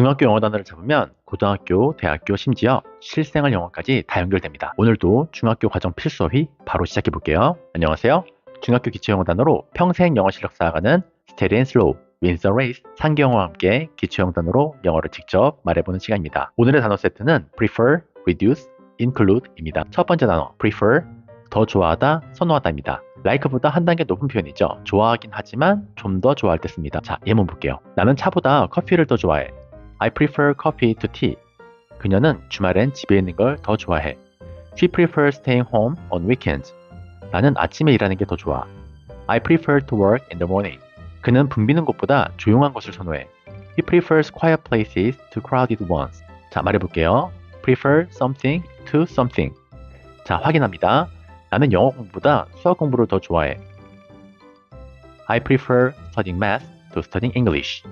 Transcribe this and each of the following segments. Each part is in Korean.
중학교 영어 단어를 잡으면 고등학교, 대학교, 심지어 실생활 영어까지 다 연결됩니다. 오늘도 중학교 과정 필수어휘 바로 시작해 볼게요. 안녕하세요. 중학교 기초 영어 단어로 평생 영어 실력 쌓아가는 and Slow, Wins the Race, 상경어와 함께 기초 영어 단어로 영어를 직접 말해보는 시간입니다. 오늘의 단어 세트는 prefer, reduce, include입니다. 첫 번째 단어 prefer, 더 좋아하다, 선호하다입니다. like보다 한 단계 높은 표현이죠. 좋아하긴 하지만 좀 더 좋아할 때 씁니다. 자, 예문 볼게요. 나는 차보다 커피를 더 좋아해. I prefer coffee to tea. 그녀는 주말엔 집에 있는 걸 더 좋아해. She prefers staying home on weekends. 나는 아침에 일하는 게 더 좋아. I prefer to work in the morning. 그는 붐비는 곳보다 조용한 곳을 선호해. He prefers quiet places to crowded ones. 자, 말해볼게요. prefer something to something. 자, 확인합니다. 나는 영어 공부보다 수학 공부를 더 좋아해. I prefer studying math to studying English.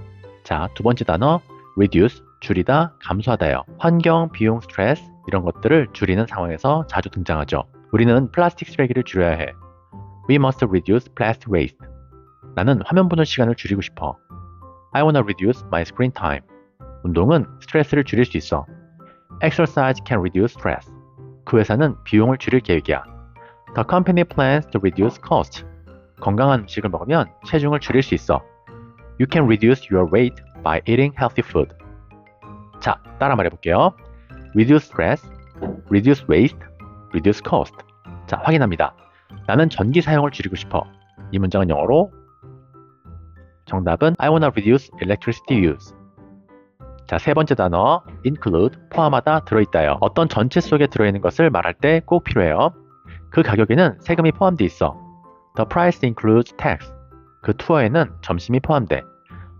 자, 두 번째 단어 reduce, 줄이다, 감소하다요. 환경, 비용, 스트레스 이런 것들을 줄이는 상황에서 자주 등장하죠. 우리는 플라스틱 쓰레기를 줄여야 해. We must reduce plastic waste. 나는 화면 보는 시간을 줄이고 싶어. I wanna reduce my screen time. 운동은 스트레스를 줄일 수 있어. Exercise can reduce stress. 그 회사는 비용을 줄일 계획이야. The company plans to reduce cost. 건강한 음식을 먹으면 체중을 줄일 수 있어. You can reduce your weight by eating healthy food. 자, 따라 말해볼게요. Reduce stress, reduce waste, reduce cost. 자, 확인합니다. 나는 전기 사용을 줄이고 싶어. 이 문장은 영어로 정답은 I wanna reduce electricity use. 자, 세 번째 단어 include, 포함하다, 들어있다요. 어떤 전체 속에 들어있는 것을 말할 때 꼭 필요해요. 그 가격에는 세금이 포함되어 있어. The price includes tax. 그 투어에는 점심이 포함돼.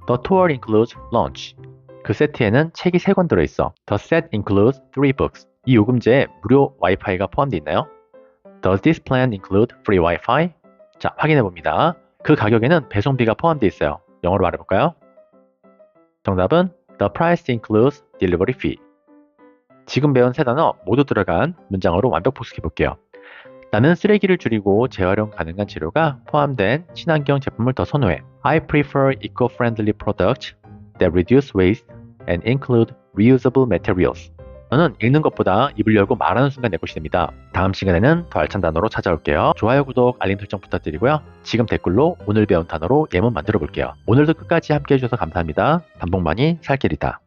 The tour includes lunch. 그 세트에는 책이 3권 들어있어. The set includes 3 books. 이 요금제에 무료 와이파이가 포함되어 있나요? Does this plan include free Wi-Fi? 자, 확인해 봅니다. 그 가격에는 배송비가 포함되어 있어요. 영어로 말해볼까요? 정답은 The price includes delivery fee. 지금 배운 세 단어 모두 들어간 문장으로 완벽 복습해 볼게요. 나는 쓰레기를 줄이고 재활용 가능한 재료가 포함된 친환경 제품을 더 선호해. I prefer eco-friendly products that reduce waste and include reusable materials. 저는 읽는 것보다 입을 열고 말하는 순간 내 것이 됩니다. 다음 시간에는 더 알찬 단어로 찾아올게요. 좋아요, 구독, 알림 설정 부탁드리고요. 지금 댓글로 오늘 배운 단어로 예문 만들어 볼게요. 오늘도 끝까지 함께 해주셔서 감사합니다. 반복 많이 살길이다.